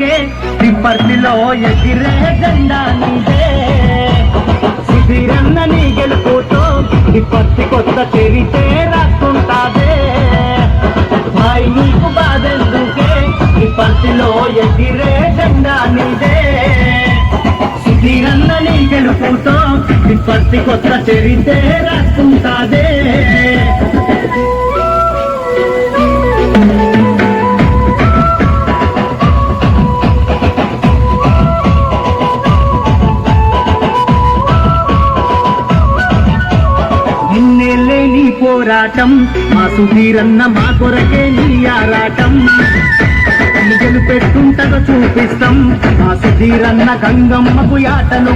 బాబెందుకే తిప్పర్తిలో ఎగిరే జెండా నీదే. సుధీరన్న నీ గెలుపుతో తిప్పర్తి కొత్త చెరితే రాసుకుంటాదే భాయ్ నీకు బాధెందుకే తిప్పర్తిలో ఎగిరే జెండా నీదే. సుధీరన్న నీ గెలుపుతో తిప్పర్తి కొత్త చెరితే రాస్తుంటాదే నీ పోరాటం మా సుధీరన్న మా కొరకే నీ ఆరాటం. నిజలు పెట్టుంటదో చూపిస్తాం మా సుధీరన్న గంగమ్మకు యాటను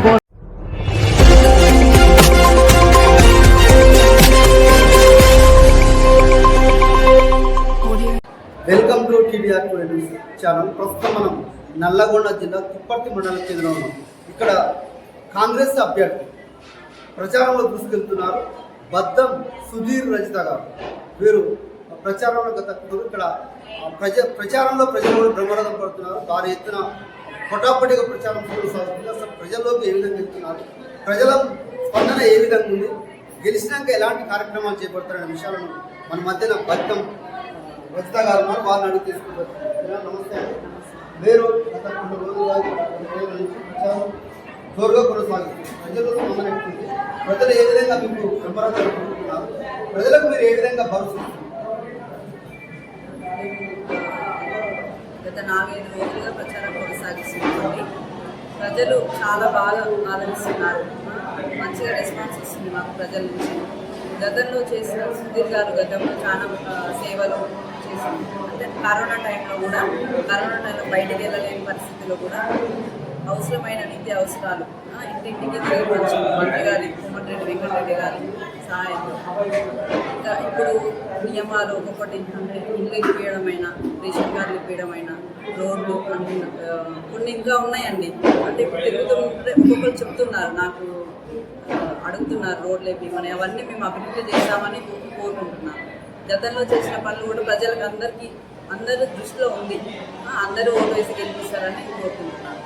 welcome to TDR twenty channel. ప్రస్తుతం మనం నల్లగొండ జిల్లా తిప్పర్తి మండలం చెందిన ఉన్నాం. ఇక్కడ కాంగ్రెస్ అభ్యర్థి ప్రచారంలో దూసుకెళ్తున్నారు. బద్దం సుధీర్ రజిత గారు వీరు ప్రచారంలో గత ఇక్కడ ప్రజ ప్రచారంలో ప్రజలు కూడా బ్రహ్మరథం పడుతున్నారు. భారీ ఎత్తున పొటాపటిగా ప్రచారం సాగుతుంది. అసలు ప్రజల్లోకి ఏ విధంగా వెళ్తున్నారు? ప్రజల స్పందన ఏ విధంగా ఉంది? గెలిచినాక ఎలాంటి కార్యక్రమాలు చేపడతారనే విషయాలను మన మధ్యన బద్దం రచిత గారు ఉన్నారు. వారిని అడిగి తీసుకుంటారు. నమస్తే. మీరు గత కొన్ని రోజులుగా ప్రచారం జోరుగా కొనసాగుతుంది ప్రజలు స్పందన ప్రజలు ఏ విధంగా మీకు అనుకుంటున్నారు ప్రజలకు మీరు ఏ విధంగా భరోసా గత నాలుగైదు రోజులుగా ప్రచారం కొనసాగిస్తుంది ప్రజలు చాలా బాగా ఆదరిస్తున్నారు. మంచిగా రెస్పాన్స్ వస్తుంది మాకు ప్రజల నుంచి. గతంలో చేసిన సుధీర్ గారు గతంలో చాలా సేవలు చేసింది అంటే కరోనా టైంలో కూడా కరోనా టైంలో బయటికి వెళ్ళలేని పరిస్థితిలో కూడా అవసరమైన నిత్య అవసరాలు. ఇంటింటికి తిరగవచ్చు. మంత్రి గారి కోమటిరెడ్డి వెంకటరెడ్డి గారి సహాయంతో. ఇంకా ఇప్పుడు నియమాలు ఒక్కొక్కటి అంటే ఇల్లు ఇప్పించడమైనా రేషన్ కార్డులు ఇప్పించడమైనా రోడ్లు అన్ని కొన్ని ఇంకా ఉన్నాయండి. అంటే ఇప్పుడు తిరుగుతుంటే ఒక్కొక్కరు చెప్తున్నారు నాకు అడుగుతున్నారు రోడ్లు ఇవ్వమని అవన్నీ మేము అభివృద్ధి చేస్తామని కోరుకుంటున్నాం. గతంలో చేసిన పనులు కూడా ప్రజలకు అందరికీ అందరి దృష్టిలో ఉంది. అందరూ ఓటు వేసి గెలిపిస్తారని కోరుకుంటున్నాను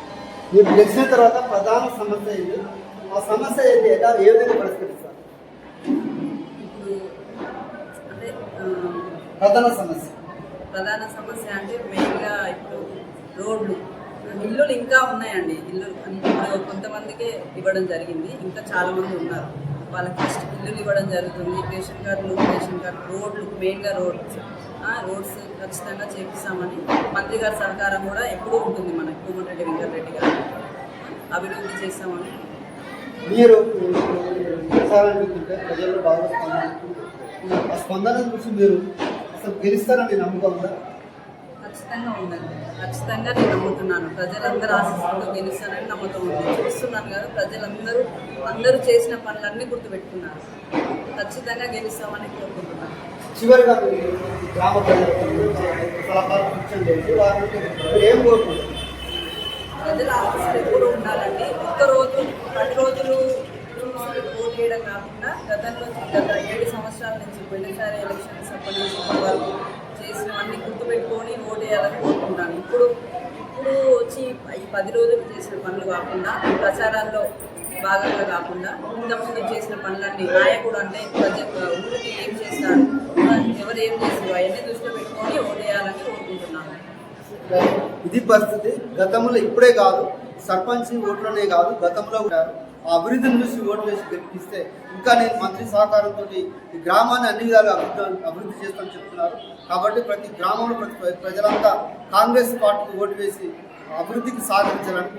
మీరు గెలిచిన తర్వాత ప్రధాన సమస్య ఏంటి? ఆ సమస్య ఏంటి? ఎలా? ఏ విధంగా పరిష్కరిస్తారు? అంటే ప్రధాన సమస్య. ప్రధాన సమస్య అంటే మెయిన్గా ఇప్పుడు రోడ్లు. ఇల్లులు ఇంకా ఉన్నాయండి. ఇల్లు ఇప్పుడు కొంతమందికే ఇవ్వడం జరిగింది. ఇంకా చాలామంది ఉన్నారు. వాళ్ళకి ఫస్ట్ ఇల్లులు ఇవ్వడం జరుగుతుంది. రేషన్ కార్డులు రేషన్ కార్డు రోడ్లు మెయిన్గా రోడ్స్. ఆ, రోడ్స్ ఖచ్చితంగా చేపిస్తామని మంత్రి గారి సహకారం కూడా ఎప్పుడూ ఉంటుంది మనకి. కోమటిరెడ్డి వెంకటరెడ్డి గారు. అభివృద్ధి చేస్తామని. మీరు ప్రజల్లో బాగా స్పందన చూసి మీరు అసలు గెలుస్తారని నమ్మకం ఉందా? ఖచ్చితంగా ఉందండి. ఖచ్చితంగా నేను నమ్ముతున్నాను. ప్రజలందరూ ఆశిస్తుంటూ గెలుస్తానని నమ్మకం ఉంది. చూస్తున్నాను కదా ప్రజలందరూ అందరూ చేసిన పనులన్నీ గుర్తుపెట్టుకున్నారు. ఖచ్చితంగా గెలుస్తామని కోరుకుంటున్నాను. చివరిగా గ్రామ ప్రజల ఆశీస్సులు ఎప్పుడు ఉండాలండి. ఒక్క రోజు పది రోజులు ఓటు వేయడం కాకుండా గతంలో గత ఏడు సంవత్సరాల నుంచి పోయినసారి ఎలక్షన్స్ అప్పటి నుంచి వరకు చేసినవన్నీ గుర్తుపెట్టుకొని ఓటు వేయాలని ఇప్పుడు ఇప్పుడు వచ్చి ఈ పది రోజులు చేసిన పనులు కాకుండా ప్రచారాల్లో భాగంగా కాకుండా ఇంతకుముందు చేసిన పనులన్నీ నాయకుడు అంటే ప్రజ ఊరికి ఏం చేస్తారు ఎవరు ఏం చేస్తారు అవన్నీ దృష్టిలో పెట్టుకొని ఓటేయాలని వేయాలని కోరుకుంటున్నాను. ఇది పరిస్థితి. గతంలో ఇప్పుడే కాదు. సర్పంచ్ ఓట్లనే కాదు. గతంలో కూడా ఆ అభివృద్ధిని చూసి ఓటు వేసి గెలిపిస్తే ఇంకా నేను మంత్రి సహకారంతో ఈ గ్రామాన్ని అన్ని విధాలుగా అభివృద్ధి అభివృద్ధి చేస్తామని చెప్తున్నారు. కాబట్టి ప్రతి గ్రామంలో ప్రతి ప్రజలంతా కాంగ్రెస్ పార్టీకి ఓటు వేసి అభివృద్ధికి సహకరించాలని